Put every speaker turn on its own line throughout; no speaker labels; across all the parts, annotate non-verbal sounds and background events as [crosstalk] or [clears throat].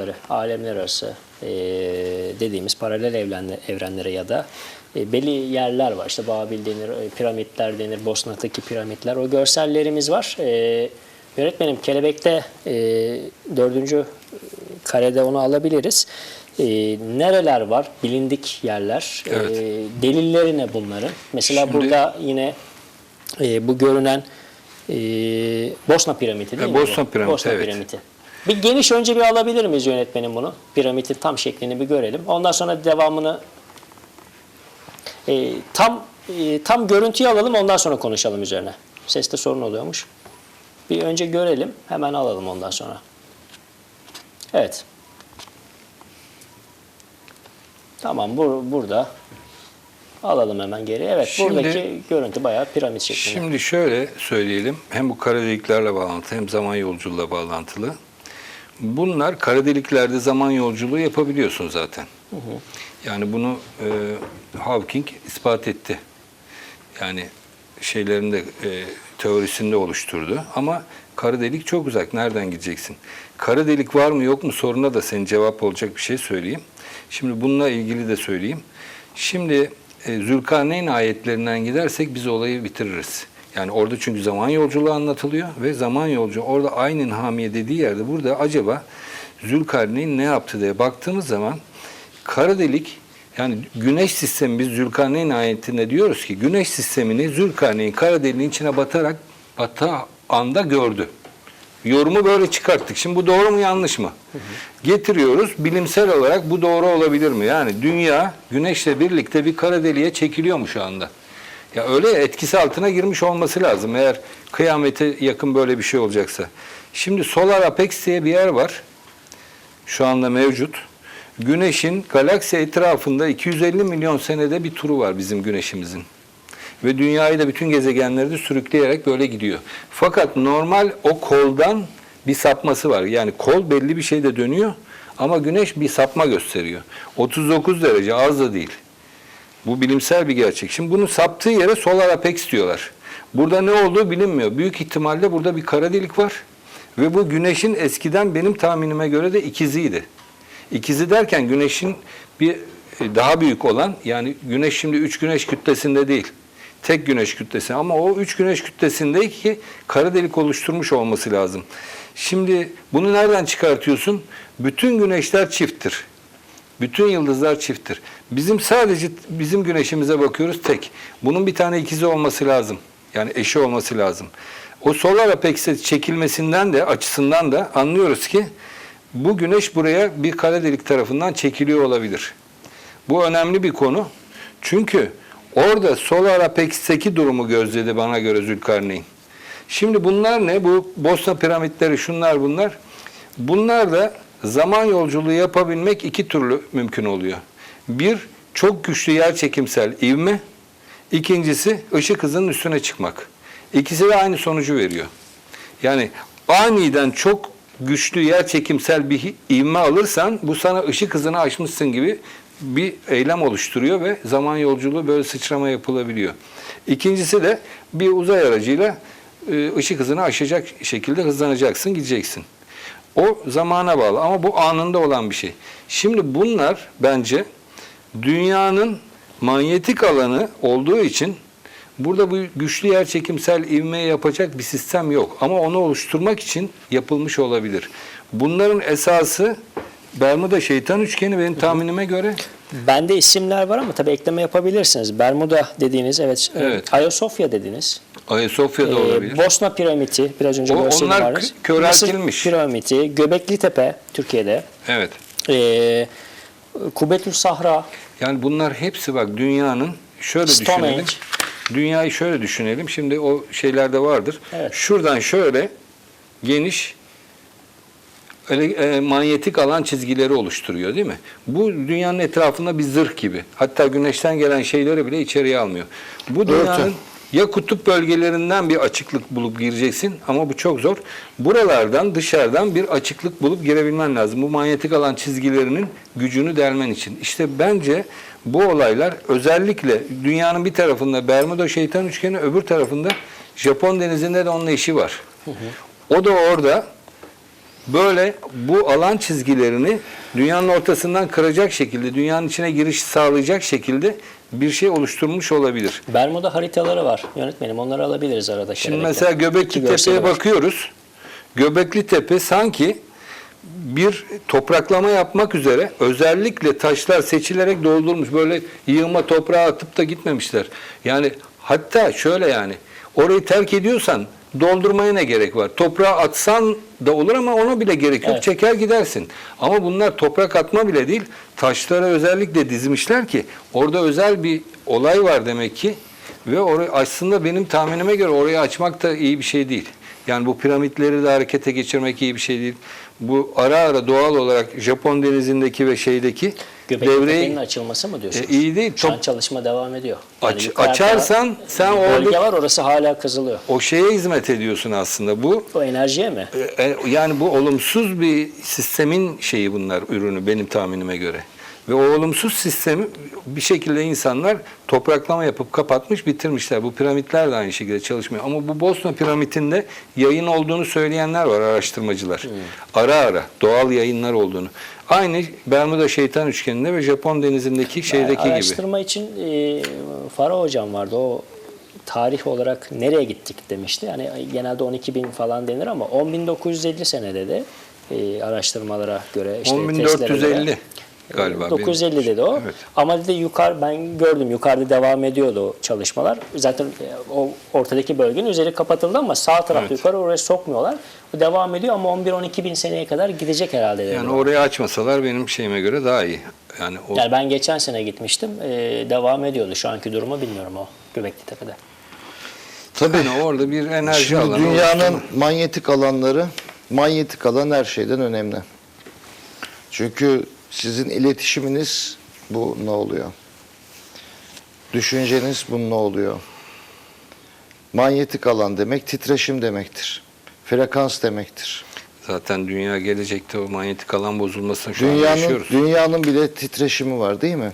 kapıları, alemler arası e, dediğimiz paralel evrenle- evrenlere ya da e, belli yerler var. İşte Babil denir, e, piramitler denir, Bosna'daki piramitler. O görsellerimiz var. E, yönetmenim Kelebek'te e, dördüncü karede onu alabiliriz. E, nereler var? Bilindik yerler.
Evet.
E, delilleri ne bunların? Mesela
Şimdi-
burada yine e, bu görünen e, Bosna piramidi değil
E,
mi?
Bosna piramidi,
Bosna
evet.
piramidi. Bir geniş önce bir alabilir miyiz yönetmenim bunu? Piramidin tam şeklini bir görelim. Ondan sonra devamını e, tam e, tam görüntüyü alalım ondan sonra konuşalım üzerine. Seste sorun oluyormuş. Bir önce görelim hemen alalım ondan sonra. Evet. Tamam bur burada. Alalım hemen geri. Evet
Şimdi-
buradaki görüntü bayağı piramit şeklinde.
Şimdi şöyle söyleyelim. Hem bu kara deliklerle bağlantılı hem zaman yolculuğuyla bağlantılı. Bunlar kara deliklerde zaman yolculuğu yapabiliyorsun zaten. Yani bunu e, Hawking ispat etti. Yani şeylerinde e, teorisinde oluşturdu. Ama kara delik çok uzak. Nereden gideceksin? Kara delik var mı yok mu soruna da senin cevap olacak bir şey söyleyeyim. Şimdi bununla ilgili de söyleyeyim. Şimdi e, Zülkarneyn ayetlerinden gidersek biz olayı bitiririz. Yani orada çünkü zaman yolculuğu anlatılıyor ve zaman yolculuğu orada aynen hamiye dediği yerde burada acaba Zülkarneyn ne yaptı diye baktığımız zaman kara delik yani güneş sistemi biz Zülkarneyn ayetinde diyoruz ki güneş sistemini Zülkarneyn kara deliğin içine batarak batı anda gördü. Yorumu böyle çıkarttık. Şimdi bu doğru mu yanlış mı? Getiriyoruz. Bilimsel olarak bu doğru olabilir mi? Yani dünya güneşle birlikte bir kara deliğe çekiliyor mu şu anda? Ya öyle etkisi altına girmiş olması lazım eğer kıyamete yakın böyle bir şey olacaksa. Şimdi Solar Apex diye bir yer var. Şu anda mevcut. Güneşin galaksi etrafında 250 milyon senede bir turu var bizim güneşimizin. Ve dünyayı da bütün gezegenleri de sürükleyerek böyle gidiyor. Fakat normal o koldan bir sapması var. Yani kol belli bir şeyde dönüyor ama güneş bir sapma gösteriyor. 39 derece az da değil. Bu bilimsel bir gerçek. Şimdi bunun saptığı yere solar apex diyorlar. Burada ne olduğu bilinmiyor. Büyük ihtimalle burada bir kara delik var. Ve bu güneşin eskiden benim tahminime göre de ikiziydi. İkizi derken güneşin bir e, daha büyük olan yani güneş şimdi üç güneş kütlesinde değil. Tek güneş kütlesi ama o üç güneş kütlesinde ki kara delik oluşturmuş olması lazım. Şimdi bunu nereden çıkartıyorsun? Bütün güneşler çifttir. Bütün yıldızlar çifttir. Bizim sadece bizim güneşimize bakıyoruz tek. Bunun bir tane ikizi olması lazım. Yani eşi olması lazım. O solar apex'e çekilmesinden de açısından da anlıyoruz ki bu güneş buraya bir kara delik tarafından çekiliyor olabilir. Bu önemli bir konu. Çünkü orada solar apex'teki durumu gözledi bana göre Zülkarneyn. Şimdi bunlar ne? Bu Bosna piramitleri şunlar bunlar. Bunlar da zaman yolculuğu yapabilmek iki türlü mümkün oluyor. Bir, çok güçlü yer çekimsel ivme. İkincisi, ışık hızının üstüne çıkmak. İkisi de aynı sonucu veriyor. Yani aniden çok güçlü yer çekimsel bir ivme alırsan bu sana ışık hızını aşmışsın gibi bir eylem oluşturuyor ve zaman yolculuğu böyle sıçrama yapılabiliyor. İkincisi de bir uzay aracıyla e, ışık hızını aşacak şekilde hızlanacaksın, gideceksin. O zamana bağlı ama bu anında olan bir şey. Şimdi bunlar bence dünyanın manyetik alanı olduğu için burada bu güçlü yer çekimsel ivme yapacak bir sistem yok. Ama onu oluşturmak için yapılmış olabilir. Bunların esası Bermuda şeytan üçgeni benim tahminime göre
Bende isimler var ama tabii ekleme yapabilirsiniz. Bermuda dediğiniz, evet,
Evet.
Ayasofya dediniz.
Ayasofya'da
Ee,
olabilir.
Bosna piramidi, biraz önce
O-
görseli
onlar
var.
kö- köreltilmiş.
Mısır piramidi, Göbekli Tepe Türkiye'de.
Evet.
Ee, Kubetül Sahra,
Yani bunlar hepsi bak dünyanın şöyle
Stonehenge.
düşünelim. Dünyayı şöyle düşünelim. Şimdi o şeylerde vardır.
Evet.
Şuradan şöyle geniş ele- e, manyetik alan çizgileri oluşturuyor değil mi? Bu dünyanın etrafında bir zırh gibi. Hatta güneşten gelen şeyleri bile içeriye almıyor. Bu dünyanın ya kutup bölgelerinden bir açıklık bulup gireceksin ama bu çok zor. Buralardan dışarıdan bir açıklık bulup girebilmen lazım. Bu manyetik alan çizgilerinin gücünü delmen için. İşte bence bu olaylar özellikle dünyanın bir tarafında Bermuda şeytan üçgeni öbür tarafında Japon denizinde de onun eşi var. O da orada böyle bu alan çizgilerini dünyanın ortasından kıracak şekilde, dünyanın içine giriş sağlayacak şekilde bir şey oluşturmuş olabilir.
Bermuda haritaları var yönetmenim. Onları alabiliriz arada.
Şimdi
kelebekle.
mesela Göbekli Tepe'ye bakıyoruz. Göbekli Tepe sanki bir topraklama yapmak üzere özellikle taşlar seçilerek doldurmuş. Böyle yığma toprağa atıp da gitmemişler. Yani hatta şöyle yani orayı terk ediyorsan doldurmaya ne gerek var? Toprağa atsan da olur ama ona bile gerek yok.
Evet.
Çeker gidersin. Ama bunlar toprak atma bile değil. Taşlara özellikle dizmişler ki orada özel bir olay var demek ki. Ve orayı aslında benim tahminime göre orayı açmak da iyi bir şey değil. Yani bu piramitleri de harekete geçirmek iyi bir şey değil. Bu ara ara doğal olarak Japon denizindeki ve şeydeki
Göbekli
devreyi
açılması mı diyorsunuz?
E, iyi değil.
Şu an çalışma devam ediyor.
Aç-
yukarıda
açarsan sen
bölge
orada-
var orası hala kazılıyor.
o şeye hizmet ediyorsun aslında. Bu
O enerjiye mi?
E, e, yani bu olumsuz bir sistemin şeyi bunlar ürünü benim tahminime göre. Ve o olumsuz sistemi bir şekilde insanlar topraklama yapıp kapatmış bitirmişler. Bu piramitler de aynı şekilde çalışmıyor. Ama bu Bosna piramitinde yayın olduğunu söyleyenler var araştırmacılar. Ara ara doğal yayınlar olduğunu. Aynı Bermuda şeytan üçgeninde ve Japon denizindeki şeydeki gibi.
Araştırma için e, Faro hocam vardı. O tarih olarak nereye gittik demişti. Yani genelde 12 bin falan denir ama 10.950 senede de e, araştırmalara göre işte testlere göre-
10450 galiba. benim-
950 dedi o.
Evet.
Ama dedi yukarı ben gördüm yukarıda devam ediyordu o çalışmalar. Zaten e, o ortadaki bölgenin üzeri kapatıldı ama sağ taraf
Evet.
yukarı oraya sokmuyorlar. Bu devam ediyor ama 11-12 bin seneye kadar gidecek herhalde dedi.
Yani orayı açmasalar benim şeyime göre daha iyi. Yani o
Yani ben geçen sene gitmiştim. e, devam ediyordu. Şu anki durumu bilmiyorum o Göbekli Tepe'de.
Tabii.
Yani orada bir enerji
Şimdi
alanı
dünyanın
oluşturma.
manyetik alanları, manyetik alan her şeyden önemli. Çünkü sizin iletişiminiz bu ne oluyor? Düşünceniz bu ne oluyor? Manyetik alan demek titreşim demektir. Frekans demektir.
zaten dünya gelecekte o manyetik alan bozulmasını şu an
Dünyanın
yaşıyoruz.
dünyanın bile titreşimi var değil mi?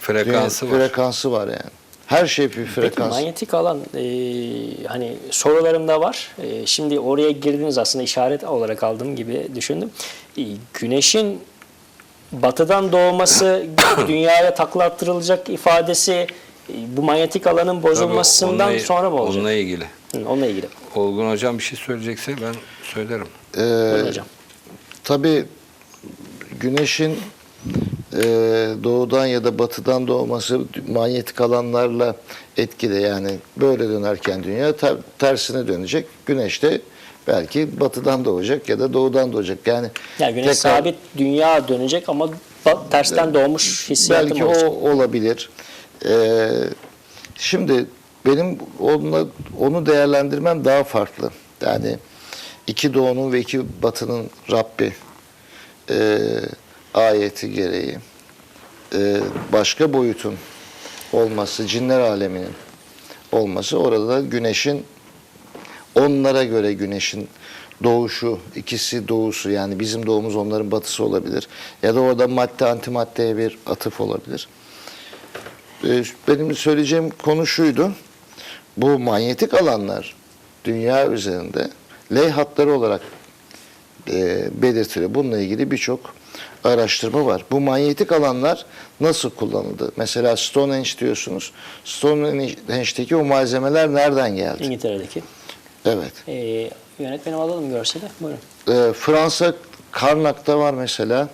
Frekansı
Dünya-
var.
Frekansı var yani. Her şey bir
Peki
frekans.
manyetik alan e, hani sorularımda var. E, şimdi oraya girdiniz aslında işaret olarak aldığım gibi düşündüm. E, güneşin batıdan doğması [coughs] dünyaya takla attırılacak ifadesi bu manyetik alanın bozulmasından
onunla-
sonra mı olacak?
Onunla ilgili.
Hı, onunla ilgili.
Olgun hocam bir şey söyleyecekse ben söylerim.
Ee,
Buyurun hocam.
Tabii güneşin e, doğudan ya da batıdan doğması manyetik alanlarla etkili. Yani böyle dönerken dünya ter- tersine dönecek. Güneş de belki batıdan doğacak ya da doğudan doğacak. Yani
Yani güneş
tekrar-
sabit dünya dönecek ama tersten doğmuş hissiyatım
belki
olacak.
o olabilir. Ee, şimdi benim onunla, onu değerlendirmem daha farklı. Yani iki doğunun ve iki batının Rabbi e, ayeti gereği e, başka boyutun olması, cinler aleminin olması orada da güneşin onlara göre güneşin doğuşu, ikisi doğusu yani bizim doğumuz onların batısı olabilir. Ya da orada madde antimaddeye bir atıf olabilir. Ee, Benim söyleyeceğim konu şuydu. Bu manyetik alanlar dünya üzerinde ley hatları olarak e, belirtiliyor. Bununla ilgili birçok araştırma var. Bu manyetik alanlar nasıl kullanıldı? Mesela Stonehenge diyorsunuz. Stonehenge'deki o malzemeler nereden geldi?
İngiltere'deki.
Evet.
E, yönetmenim alalım görseli. Buyurun.
Ee, Fransa Karnak'ta var mesela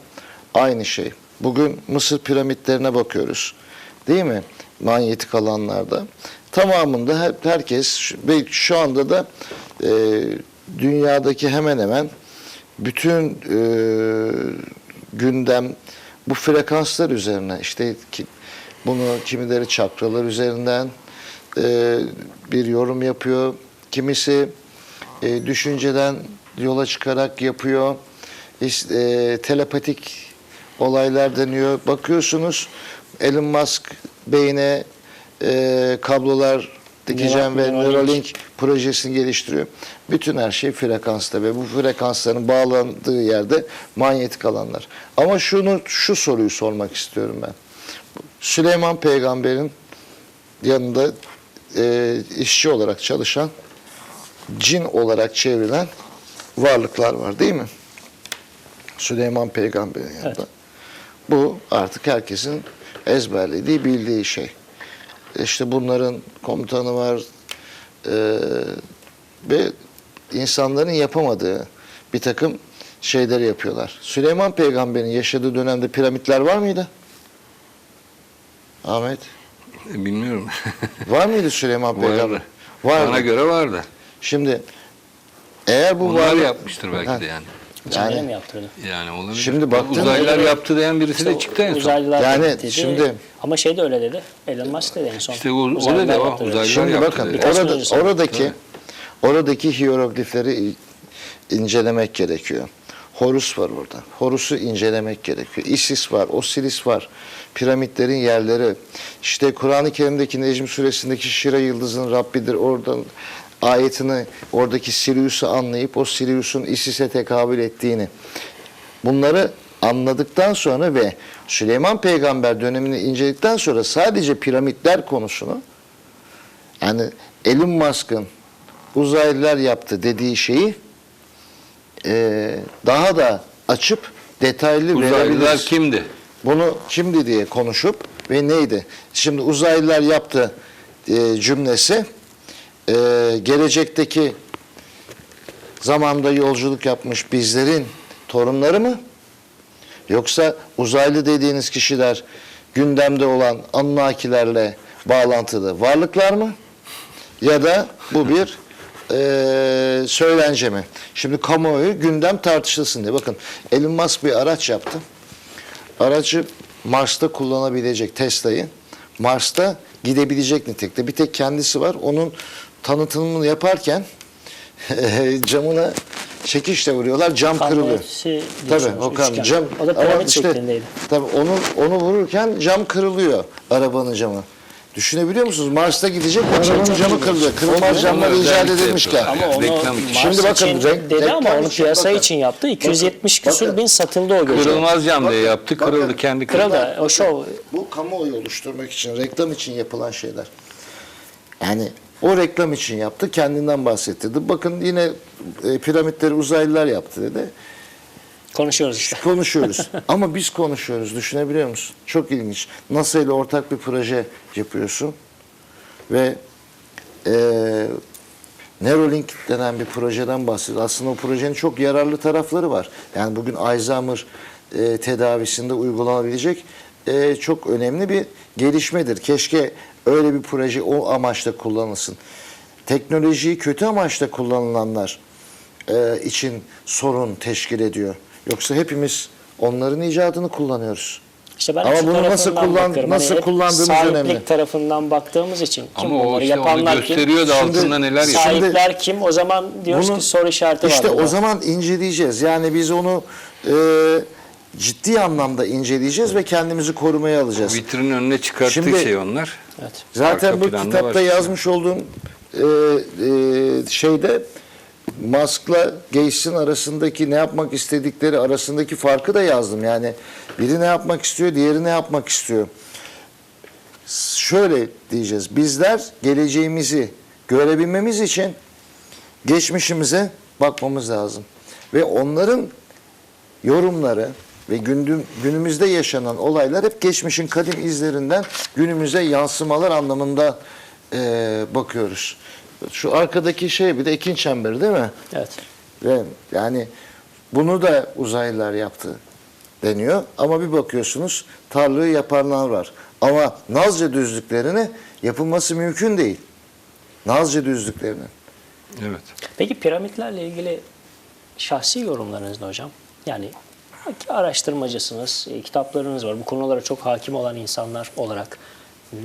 aynı şey. Bugün Mısır piramitlerine bakıyoruz. Değil mi? Manyetik alanlarda. Tamamında hep herkes ve şu anda da e, dünyadaki hemen hemen bütün e, gündem bu frekanslar üzerine işte ki, bunu kimileri çakralar üzerinden e, bir yorum yapıyor. Kimisi e, düşünceden yola çıkarak yapıyor. İşte, e, telepatik olaylar deniyor. Bakıyorsunuz Elon Musk beyne e, kablolar dikeceğim ve Neuralink. Projesini geliştiriyor. Bütün her şey frekansta ve bu frekansların bağlandığı yerde manyetik alanlar. Ama şunu şu soruyu sormak istiyorum ben. Süleyman peygamberin yanında e, işçi olarak çalışan cin olarak çevrilen varlıklar var değil mi? Süleyman Peygamber'in yanında. Bu artık herkesin ezberlediği, bildiği şey. İşte bunların komutanı var eee, ve insanların yapamadığı bir takım şeyleri yapıyorlar. Süleyman Peygamber'in yaşadığı dönemde piramitler var mıydı? Ahmet.
E, Bilmiyorum.
Var mıydı Süleyman Peygamber?
vardı.
Vardı.
Bana göre vardı.
Şimdi eğer bu
Onlar
varlık-
yapmıştır belki
Ha.
de yani.
Yani-
mi yaptırdı?
Yani olabilir.
Şimdi baktığın
Uzaylılar
zaman-
yaptı diyen birisi de çıktı en son.
Uzaylılar
Yani
dedi.
şimdi-
Ama şey de öyle dedi. Elon Musk dedi en son.
İşte o- o o,
yaptı dedi.
uzaylılar
Şimdi
yaptı
bakın
dedi.
Orada, oradaki
Tabii.
oradaki hieroglifleri i- incelemek gerekiyor. Horus var orada. Horus'u incelemek gerekiyor. Isis var, Osiris var. Piramitlerin yerleri. İşte Kur'an-ı Kerim'deki Necm suresindeki Şira yıldızının Rabbidir. Oradan ayetini, oradaki Sirius'u anlayıp o Sirius'un Isis'e tekabül ettiğini. Bunları anladıktan sonra ve Süleyman Peygamber dönemini inceledikten sonra sadece piramitler konusunu yani Elon Musk'ın uzaylılar yaptı dediği şeyi eee, daha da açıp detaylı
Uzaylılar
verebiliriz.
kimdi?
Bunu kimdi diye konuşup ve neydi? Şimdi uzaylılar yaptı eee, cümlesi eee, gelecekteki zamanda yolculuk yapmış bizlerin torunları mı? Yoksa uzaylı dediğiniz kişiler gündemde olan Anunnakilerle bağlantılı varlıklar mı? Ya da bu bir eee söylence mi? Şimdi kamuoyu gündem tartışılsın diye. Bakın Elon Musk bir araç yaptı. Aracı Mars'ta kullanabilecek Tesla'yı. Mars'ta gidebilecek nitelikte. Bir tek kendisi var. Onun tanıtımını yaparken [laughs] camına çekişle vuruyorlar. Cam kırılıyor.
Kamyoneti
Tabii Okan
üçgen.
cam
O da
ama
piramit
işte,
şeklindeydi.
Tabii onu onu vururken cam kırılıyor arabanın camı. Düşünebiliyor musunuz? Mars'ta gidecek arabanın camı kırılıyor. Kırılmaz camlar
Onu
icat
yapıyorlar.
Ama onu
Reklam için.
Şimdi bakın,
için
renk-
dedi ama onu piyasa
bakın.
için yaptı. 270 küsür
bakın.
bin satıldı o gece.
Kırılmaz cam diye yaptı.
bakın.
Kırıldı kendi kırıldı.
Kırıldı. O şov.
Bu kamuoyu oluşturmak için, reklam için yapılan şeyler. Yani o reklam için yaptı, kendinden bahsettirdi. Bakın yine e, piramitleri uzaylılar yaptı dedi.
Konuşuyoruz işte.
Konuşuyoruz. [laughs] Ama biz konuşuyoruz. Düşünebiliyor musun? Çok ilginç. NASA ile ortak bir proje yapıyorsun. Ve e, Neuralink denen bir projeden bahsediyor. Aslında o projenin çok yararlı tarafları var. Yani bugün Alzheimer e, tedavisinde uygulanabilecek e, çok önemli bir gelişmedir. Keşke öyle bir proje o amaçla kullanılsın. Teknolojiyi kötü amaçla kullanılanlar e, için sorun teşkil ediyor. Yoksa hepimiz onların icadını kullanıyoruz.
İşte ben
Ama bunu nasıl kullan-
bakıyorum.
nasıl kullandığımız
sahiplik
önemli.
tarafından baktığımız için kim
Ama o işte onu
yapanlar kim?
gösteriyor da
Şimdi-
altında neler yapıyor.
Şimdi-
Sahipler kim? O zaman diyoruz
Bunu-
ki soru işareti var.
İşte o zaman inceleyeceğiz. Yani biz onu e, ciddi anlamda inceleyeceğiz ve kendimizi korumaya alacağız.
Vitrinin önüne çıkarttığı
Şimdi-
şey onlar.
Evet.
Zaten
Arka
bu
planda
kitapta
var.
yazmış olduğum e, e, şeyde Musk'la Gates'in arasındaki ne yapmak istedikleri arasındaki farkı da yazdım. Yani biri ne yapmak istiyor, diğeri ne yapmak istiyor. Şöyle diyeceğiz. Bizler geleceğimizi görebilmemiz için geçmişimize bakmamız lazım. Ve onların yorumları ve gündüm, günümüzde yaşanan olaylar hep geçmişin kadim izlerinden günümüze yansımalar anlamında eee, bakıyoruz. Şu arkadaki şey bir de ekin çemberi değil mi?
Evet.
Ve yani bunu da uzaylılar yaptı deniyor. Ama bir bakıyorsunuz tarlayı yapanlar var. Ama Nazca düzlüklerini yapılması mümkün değil. Nazca düzlüklerinin.
Evet.
Peki piramitlerle ilgili şahsi yorumlarınız ne hocam? Yani araştırmacısınız, e, kitaplarınız var. Bu konulara çok hakim olan insanlar olarak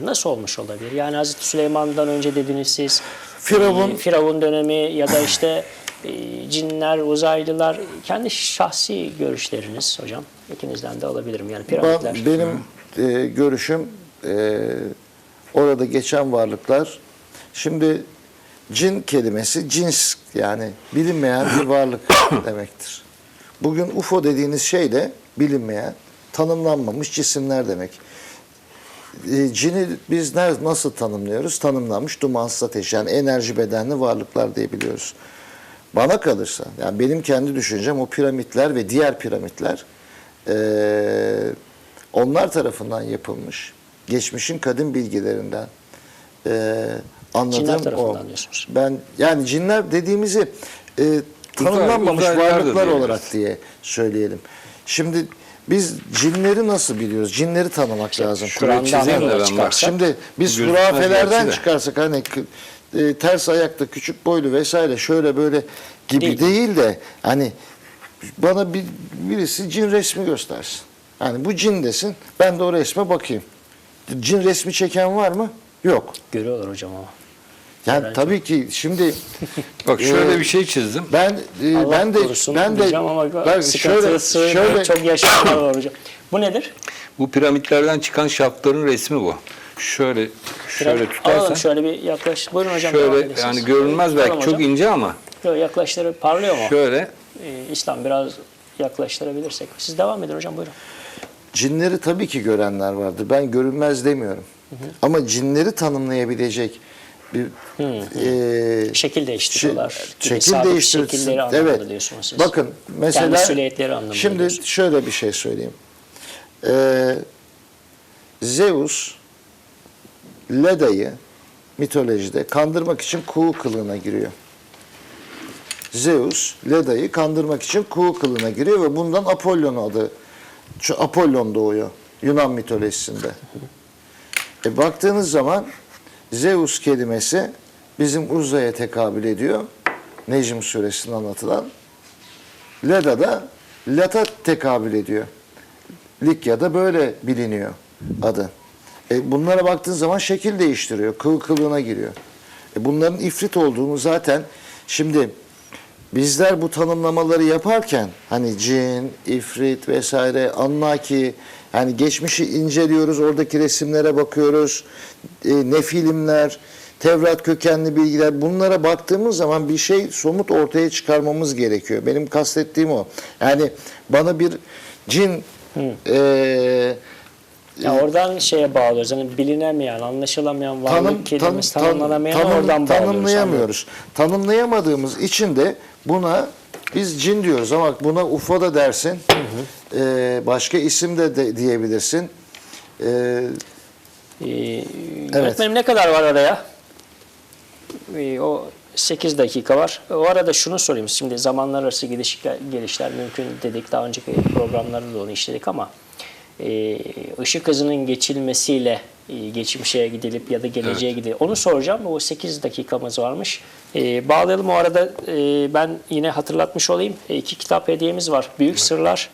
nasıl olmuş olabilir? Yani Hazreti Süleyman'dan önce dediniz siz
Firavun-
e, Firavun dönemi ya da işte e, cinler, uzaylılar kendi şahsi görüşleriniz hocam. İkinizden de alabilirim. Yani piramitler.
Ben- benim e, görüşüm e, orada geçen varlıklar şimdi cin kelimesi cins yani bilinmeyen bir varlık [coughs] demektir. Bugün UFO dediğiniz şey de bilinmeyen, tanımlanmamış cisimler demek. E, cini biz nasıl tanımlıyoruz? Tanımlanmış dumansız ateş yani enerji bedenli varlıklar diye biliyoruz. bana kalırsa yani benim kendi düşüncem o piramitler ve diğer piramitler eee, onlar tarafından yapılmış. Geçmişin kadim bilgilerinden eee anladığım
Cinler
o.
diyorsunuz.
Ben yani cinler dediğimizi e, tanımlanmamış varlıklar olarak diye söyleyelim. Şimdi biz cinleri nasıl biliyoruz? Cinleri tanımak lazım.
şurayı
Kur'an'dan çıkarsak-
Şimdi biz hurafelerden çıkarsak hani e, ters ayakta küçük boylu vesaire şöyle böyle gibi
Değil.
değil, de hani bana bir birisi cin resmi göstersin. Yani bu cin desin. Ben de o resme bakayım. Cin resmi çeken var mı? Yok.
Görüyorlar hocam ama.
Yani
Ben
tabii ki şimdi [laughs]
Bak şöyle
Ee,
bir şey çizdim.
ben e,
Allah
ben de ben de
ama
bak şöyle
şöyle, çok yaşayanlar var hocam. Bu nedir?
Bu piramitlerden çıkan şaftların resmi bu. Şöyle şöyle tutarsan
Alalım şöyle bir yaklaş. Buyurun hocam.
şöyle yani görünmez belki
Tamam
çok
hocam.
ince ama
Yok, yaklaştırı parlıyor mu?
şöyle
Ee, İslam biraz yaklaştırabilirsek. Siz devam edin hocam buyurun.
cinleri tabii ki görenler vardır. Ben görünmez demiyorum. Ama cinleri tanımlayabilecek bir e,
Şekil değiştiriyorlar.
şi- şekil
anlamında
Evet.
diyorsunuz siz.
Bakın mesela
anlamında
şimdi
diyorsun.
şöyle bir şey söyleyeyim. Ee, Zeus Leda'yı mitolojide kandırmak için kuğu kılığına giriyor. Zeus Leda'yı kandırmak için kuğu kılığına giriyor ve bundan Apollon adı Apollon doğuyor Yunan mitolojisinde. E baktığınız zaman Zeus kelimesi bizim uzaya tekabül ediyor. Necm suresinde anlatılan. Leda da Lat'a tekabül ediyor. Likya'da böyle biliniyor adı. E bunlara baktığın zaman şekil değiştiriyor. Kıl kılığına giriyor. E bunların ifrit olduğunu zaten şimdi bizler bu tanımlamaları yaparken hani cin, ifrit vesaire annaki yani geçmişi inceliyoruz, oradaki resimlere bakıyoruz, e, ne filmler, Tevrat kökenli bilgiler bunlara baktığımız zaman bir şey somut ortaya çıkarmamız gerekiyor. Benim kastettiğim o. Yani bana bir cin e,
Ya oradan şeye bağlıyoruz. Hani bilinemeyen, anlaşılamayan varlık
tanım,
kelimesi
tanım,
tanımlanamayan
tanım-
oradan bağlıyoruz.
tanımlayamıyoruz. Tanımlayamadığımız için de buna biz cin diyoruz ama buna UFO da dersin. Ee, başka isim de, de diyebilirsin. Ee,
Ee, Öğretmenim ne kadar var araya? Ee, o 8 dakika var. O arada şunu sorayım. Şimdi zamanlar arası gelişikler, gelişler mümkün dedik. Daha önceki programlarda da onu işledik ama ışık hızının geçilmesiyle e, geçmişe gidilip ya da geleceğe gidilip onu soracağım. O 8 dakikamız varmış. E, bağlayalım o arada e, ben yine hatırlatmış olayım. E, iki kitap hediyemiz var. Büyük Sırlar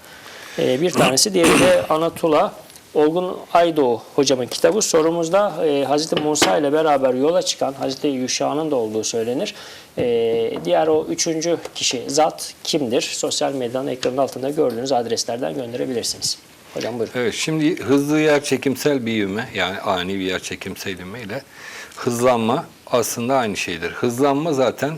e, bir tanesi. Diğeri de [clears throat] Anatula Olgun Aydoğu hocamın kitabı. Sorumuzda e, Hazreti Musa ile beraber yola çıkan Hazreti Yuşa'nın da olduğu söylenir. E, diğer o üçüncü kişi zat kimdir? Sosyal medyanın ekranın altında gördüğünüz adreslerden gönderebilirsiniz. Hocam buyurun.
Evet, şimdi hızlı yer çekimsel bir ivme yani ani bir yer çekimsel ivme ile hızlanma aslında aynı şeydir. Hızlanma zaten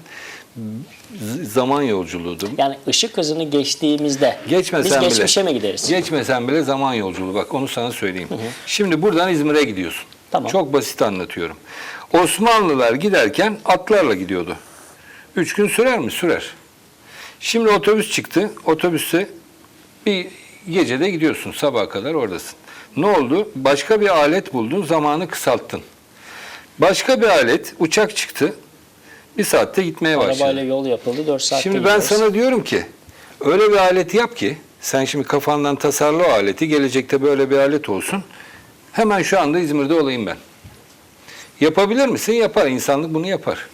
zaman yolculuğudur.
Yani ışık hızını geçtiğimizde
Geçmesen
biz
bile.
geçmişe mi gideriz?
Geçmesen bile zaman yolculuğu. Bak onu sana söyleyeyim. Şimdi buradan İzmir'e gidiyorsun.
Tamam.
Çok basit anlatıyorum. Osmanlılar giderken atlarla gidiyordu. Üç gün sürer mi? Sürer. Şimdi otobüs çıktı. Otobüste bir gecede gidiyorsun. Sabaha kadar oradasın. Ne oldu? Başka bir alet buldun. Zamanı kısalttın. Başka bir alet uçak çıktı. Bir saatte gitmeye başladı.
Arabayla yol yapıldı 4 saatte
Şimdi ben
gidiyoruz.
sana diyorum ki öyle bir aleti yap ki sen şimdi kafandan tasarla o aleti gelecekte böyle bir alet olsun. Hemen şu anda İzmir'de olayım ben. Yapabilir misin? Yapar. İnsanlık bunu yapar.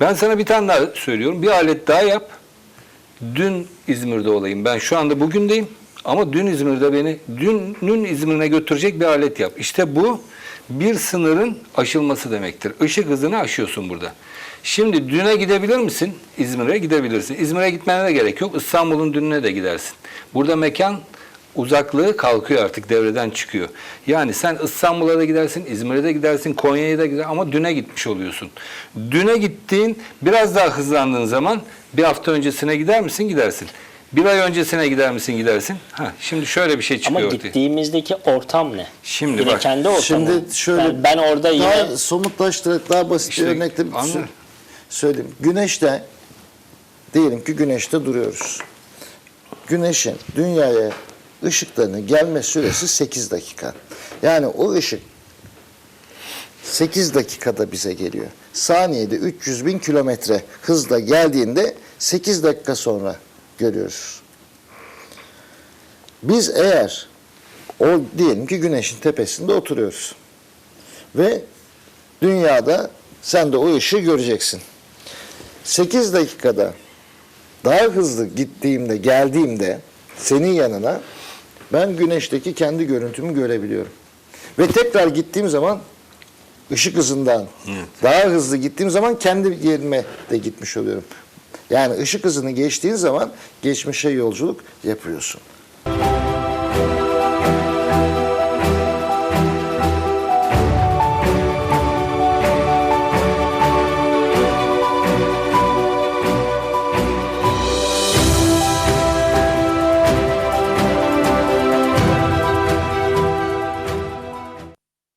Ben sana bir tane daha söylüyorum. Bir alet daha yap. Dün İzmir'de olayım. Ben şu anda bugündeyim. Ama dün İzmir'de beni, dünün İzmir'ine götürecek bir alet yap. İşte bu bir sınırın aşılması demektir. Işık hızını aşıyorsun burada. Şimdi düne gidebilir misin? İzmir'e gidebilirsin. İzmir'e gitmene de gerek yok. İstanbul'un dününe de gidersin. Burada mekan uzaklığı kalkıyor artık devreden çıkıyor. Yani sen İstanbul'a da gidersin, İzmir'e de gidersin, Konya'ya da gidersin ama düne gitmiş oluyorsun. Düne gittiğin biraz daha hızlandığın zaman bir hafta öncesine gider misin? Gidersin. Bir ay öncesine gider misin? Gidersin. Ha, şimdi şöyle bir şey çıkıyor
Ama gittiğimizdeki ortam ne?
Şimdi
Yine
bak,
kendi ortamı.
Şimdi şöyle
ben, ben orada yine
daha somutlaştırarak daha basit
İşte
bir örnekle
anla.
sö- söyleyeyim. Güneşte Diyelim ki güneşte duruyoruz. Güneşin dünyaya ışıklarının gelme süresi 8 dakika. Yani o ışık 8 dakikada bize geliyor. Saniyede 300 bin kilometre hızla geldiğinde 8 dakika sonra görüyoruz. Biz eğer o diyelim ki güneşin tepesinde oturuyoruz. Ve dünyada sen de o ışığı göreceksin. 8 dakikada daha hızlı gittiğimde, geldiğimde senin yanına ben güneşteki kendi görüntümü görebiliyorum. Ve tekrar gittiğim zaman ışık hızından
Evet.
daha hızlı gittiğim zaman kendi yerime de gitmiş oluyorum. Yani ışık hızını geçtiğin zaman geçmişe yolculuk yapıyorsun.